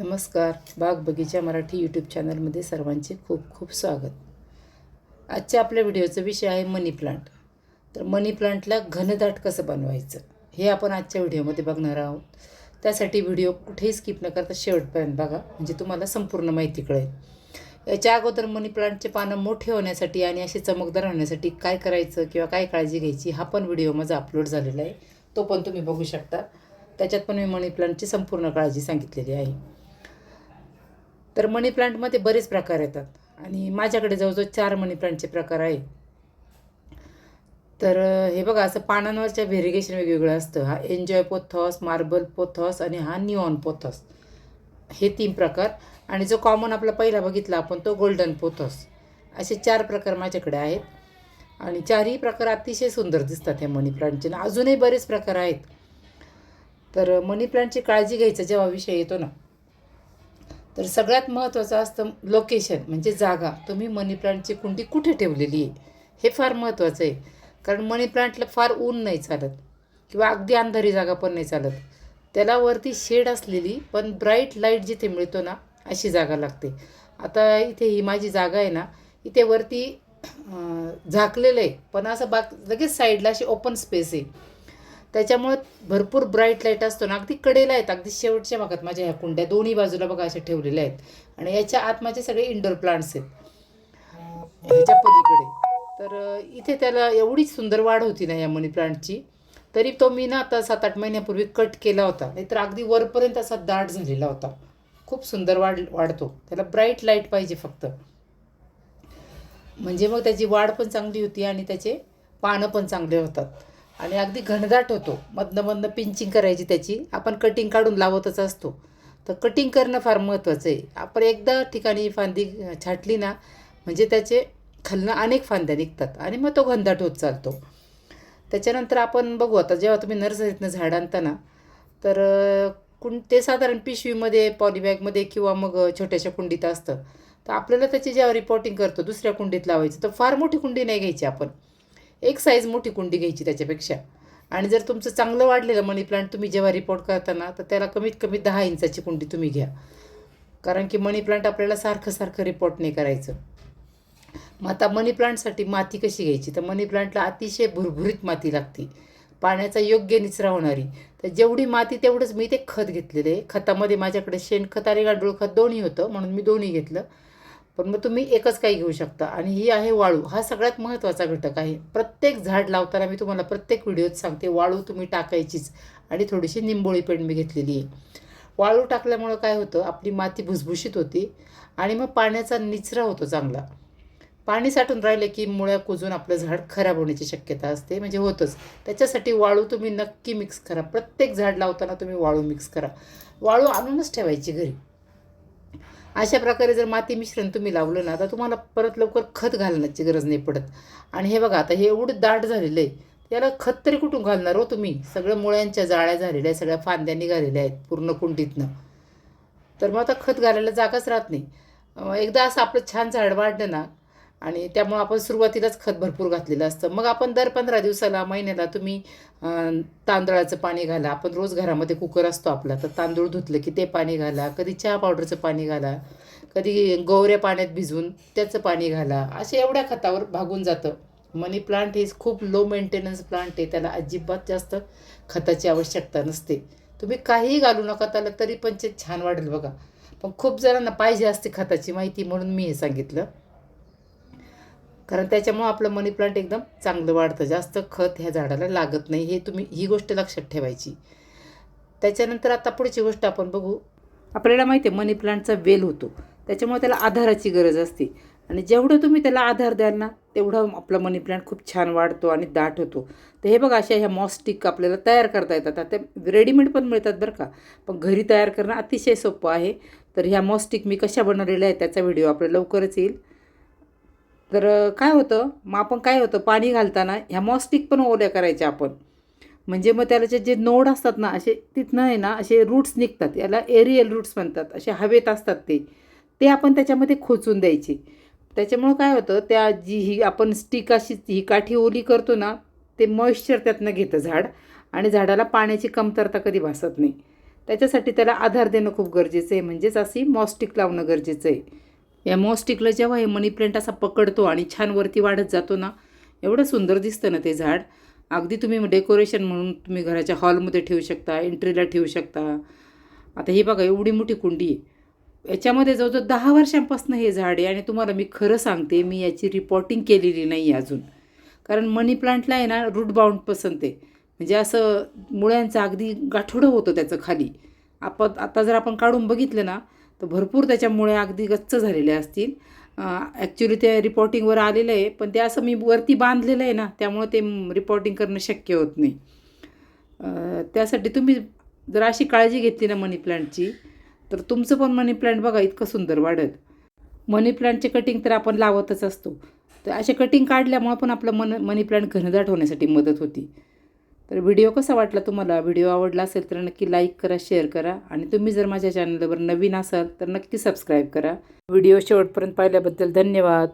नमस्कार. बाग बगीचा मराठी यूट्यूब चॅनलमध्ये सर्वांचे खूप खूप स्वागत. आजच्या आपल्या व्हिडिओचा विषय आहे मनी प्लांट तर मनी प्लांटला घनदाट कसं बनवायचं हे आपण आजच्या व्हिडिओमध्ये बघणार आहोत. त्यासाठी व्हिडिओ कुठेही स्किप न करता शेवटपर्यंत बघा म्हणजे तुम्हाला संपूर्ण माहिती कळेल. याच्या अगोदर मनी प्लांटचे पानं मोठे होण्यासाठी आणि असे चमकदार होण्यासाठी काय करायचं किंवा काय काळजी घ्यायची हा पण व्हिडिओ माझा अपलोड झालेला आहे. तो पण तुम्ही बघू शकता. त्याच्यात पण मी मनी प्लांटची संपूर्ण काळजी सांगितलेली आहे. तर मनी प्लांटमध्ये बरेच प्रकार येतात. आणि माझ्याकडे जवळजवळ चार मनी प्लांटचे प्रकार आहे तर हे बघा असं पानांवरच्या व्हेरिगेशन वेगवेगळं असतं. हा एन्जॉय पोथॉस मार्बल पोथॉस आणि हा निऑन पोथॉस हे तीन प्रकार. आणि जो कॉमन आपला पहिला बघितला आपण तो गोल्डन पोथॉस असे चार प्रकार माझ्याकडे आहेत. आणि चारही प्रकार अतिशय सुंदर दिसतात ह्या मनी प्लांटचे आणि अजूनही बरेच प्रकार आहेत. तर मनी प्लांटची काळजी घ्यायचा जेव्हा विषय येतो ना तर सगळ्यात महत्त्वाचं असतं लोकेशन म्हणजे जागा. तुम्ही मनी प्लांटची कुंडी कुठे ठेवलेली आहे? हे फार महत्त्वाचं आहे. कारण मनी प्लांटला फार ऊन नाही चालत किंवा अगदी अंधारी जागा पण नाही चालत. त्याला वरती शेड असलेली पण ब्राईट लाइट जिथे मिळतो ना अशी जागा लागते. आता इथे ही माझी जागा आहे ना इथे वरती झाकलेलं आहे. पण असं बाग लगेच साईडला अशी ओपन स्पेस आहे. त्याच्यामुळं भरपूर ब्राईट लाइट असतो ना. अगदी कडेला आहेत अगदी शेवटच्या भागात माझ्या ह्या कुंड्या. दोन्ही बाजूला बघा अशा ठेवलेल्या आहेत. आणि याच्या आत माझे सगळे इंडोर प्लांट्स आहेत. ह्याच्या पलीकडे. तर इथे त्याला एवढी सुंदर वाढ होती ना या मनी प्लांटची तरी तो मी ना आता सात आठ महिन्यापूर्वी कट केला होता. नाहीतर अगदी वरपर्यंत असा दाट झालेला होता. खूप सुंदर वाढ वाढतो. त्याला ब्राईट लाइट पाहिजे फक्त. म्हणजे मग त्याची वाढ पण चांगली होती आणि त्याचे पानं पण चांगले होतात. आणि अगदी घनदाट होतो. मधनं मधनं पिंचिंग करायची त्याची. आपण कटिंग काढून लावतच असतो. तर कटिंग करणं फार महत्त्वाचं आहे. आपण एकदा ठिकाणी फांदी छाटली ना म्हणजे त्याचे खालनं अनेक फांद्या निघतात आणि मग तो घनदाट होत चालतो. त्याच्यानंतर आपण बघू आता जेव्हा तुम्ही नर्सरीतनं झाड आणताना तर कुण कुं ते साधारण पिशवीमध्ये पॉलीबॅगमध्ये किंवा मग छोट्याशा कुंडीत असतं. तर आपल्याला त्याची जेव्हा रिपोर्टिंग करतो दुसऱ्या कुंडीत लावायचं तर फार मोठी कुंडी नाही घ्यायची आपण. एक साईज मोठी कुंडी घ्यायची त्याच्यापेक्षा. आणि जर तुमचं चांगलं वाढलेलं मनी प्लांट तुम्ही जेव्हा रिपोर्ट करताना तर त्याला कमीत कमी दहा इंचाची कुंडी तुम्ही घ्या. कारण की मनी प्लांट आपल्याला सारखं सारखं रिपोर्ट नाही करायचं. मग आता मनी प्लांटसाठी माती कशी घ्यायची? तर मनी प्लांटला अतिशय भुरभुरीत माती लागते. पाण्याचा योग्य निचरा होणारी. तर जेवढी माती तेवढंच मी ते खत घेतलेलं आहे. खतामध्ये माझ्याकडे शेणखत आणि गांडूळ खत दोन्ही होतं म्हणून मी दोन्ही घेतलं. पण मग तुम्ही एकच काही घेऊ शकता. आणि ही आहे वाळू. हा सगळ्यात महत्त्वाचा घटक आहे. प्रत्येक झाड लावताना मी तुम्हाला प्रत्येक व्हिडिओत सांगते वाळू तुम्ही टाकायचीच. आणि थोडीशी निंबोळी पेंड मी घेतलेली आहे. वाळू टाकल्यामुळं काय होतं आपली माती भुसभुशीत होती आणि मग पाण्याचा निचरा होतो चांगला. पाणी साठून राहिले की मुळ्या कुजून आपलं झाड खराब होण्याची शक्यता असते. म्हणजे होतंच. त्याच्यासाठी वाळू तुम्ही नक्की मिक्स करा. प्रत्येक झाड लावताना तुम्ही वाळू मिक्स करा. वाळू आणूनच ठेवायची घरी. अशा प्रकारे जर माती मिश्रण तुम्ही लावलं ना तर तुम्हाला परत लवकर खत घालण्याची गरज नाही पडत. आणि हे बघा आता हे एवढं दाट झालेलं आहे याला खत तरी कुठून घालणार हो तुम्ही? सगळं मुळ्यांच्या जाळ्या झालेल्या आहेत सगळ्या फांद्या निघालेल्या आहेत पूर्ण कुंडीतनं. तर मग आता खत घालायला जागाच राहत नाही. एकदा असं आपलं छान झाड वाढलं ना आणि त्यामुळं आपण सुरुवातीलाच खत भरपूर घातलेलं असतं. मग आपण दर पंधरा दिवसाला महिन्याला तुम्ही तांदळाचं पाणी घाला. आपण रोज घरामध्ये कुकर असतो आपला तर तांदूळ धुतलं की ते पाणी घाला. कधी चहा पावडरचं पाणी घाला. कधी गोवऱ्या पाण्यात भिजवून त्याचं पाणी घाला. असे एवढ्या खतावर भागून जातं. मनी प्लांट हे खूप लो मेंटेनन्स प्लांट आहे. त्याला अजिबात जास्त खताची आवश्यकता नसते. तुम्ही काहीही घालू नका त्याला तरी पण ते छान वाढेल बघा. पण खूप जणांना पाहिजे असते खताची माहिती म्हणून मी हे सांगितलं. कारण त्याच्यामुळं आपलं मनी प्लांट एकदम चांगलं वाढतं. जास्त खत ह्या झाडाला लागत नाही. हे तुम्ही ही गोष्ट लक्षात ठेवायची. त्याच्यानंतर आता पुढची गोष्ट आपण बघू. आपल्याला माहिती आहे मनी प्लांटचा वेल होतो. त्याच्यामुळे त्याला आधाराची गरज असते. आणि जेवढं तुम्ही त्याला आधार द्याल ना तेवढा आपला मनी प्लांट खूप छान वाढतो आणि दाट होतो. तर हे बघा अशा ह्या मॉस्टिक आपल्याला तयार करता येतात. आता रेडीमेड पण मिळतात बरं का. पण घरी तयार करणं अतिशय सोपं आहे. तर ह्या मॉस्टिक मी कशा बनवलेल्या आहेत त्याचा व्हिडिओ आपल्याला लवकरच येईल. तर काय होतं? मग आपण काय होतं? पाणी घालताना ह्या मॉस्टिक पण ओल्या करायच्या आपण. म्हणजे मग त्याला जे नोड असतात ना असे तिथनं आहे ना असे रूट्स निघतात. याला एरियल रूट्स म्हणतात. असे हवेत असतात ते. ते आपण त्याच्यामध्ये खोचून द्यायचे. त्याच्यामुळं काय होतं? त्या जी ही आपण स्टिक अशी ही काठी ओली करतो ना ते मॉइश्चर त्यातनं घेतं झाड. आणि झाडाला पाण्याची कमतरता कधी भासत नाही. त्याच्यासाठी त्याला आधार देणं खूप गरजेचं आहे. म्हणजेच अशी मॉस्टिक लावणं गरजेचं आहे. या मॉस्टिकला जेव्हा हे मनी प्लांट असा पकडतो आणि छान वरती वाढत जातो ना एवढं सुंदर दिसतं ना ते झाड. अगदी तुम्ही डेकोरेशन म्हणून तुम्ही घराच्या हॉलमध्ये ठेवू शकता एंट्रीला ठेवू शकता. आता ही बघा एवढी मोठी कुंडी आहे. याच्यामध्ये जवळजवळ दहा वर्षांपासून हे झाड आहे आणि तुम्हाला मी खरं सांगते मी याची रिपोर्टिंग केलेली नाही आहे अजून. कारण मनी प्लांटला आहे ना रूट बाउंड पसंत आहे. म्हणजे असं मुळ्यांचं अगदी गाठोडं होतं त्याचं खाली. आपण आता जर आपण काढून बघितलं ना तर भरपूर त्याच्यामुळे अगदी गच्च झालेल्या असतील. ॲक्च्युली ते रिपोर्टिंगवर आलेलं आहे पण ते असं मी वरती बांधलेलं आहे ना त्यामुळे ते रिपोर्टिंग करणं शक्य होत नाही. त्यासाठी तुम्ही जर अशी काळजी घेतली ना मनी प्लांटची तर तुमचं पण मनी प्लांट बघा इतकं सुंदर वाढत. मनी प्लांटचे कटिंग तर आपण लावतच असतो. तर असे कटिंग काढल्यामुळं पण आपलं मन मनी प्लांट घनदाट होण्यासाठी मदत होती. तर व्हिडिओ कसा वाटला तुम्हाला? व्हिडिओ आवडला असेल तर नक्की लाईक करा शेअर करा. आणि तुम्ही जर माझ्या चॅनलवर नवीन असाल तर नक्की सबस्क्राईब करा. व्हिडिओ शेवटपर्यंत पाहिल्याबद्दल धन्यवाद.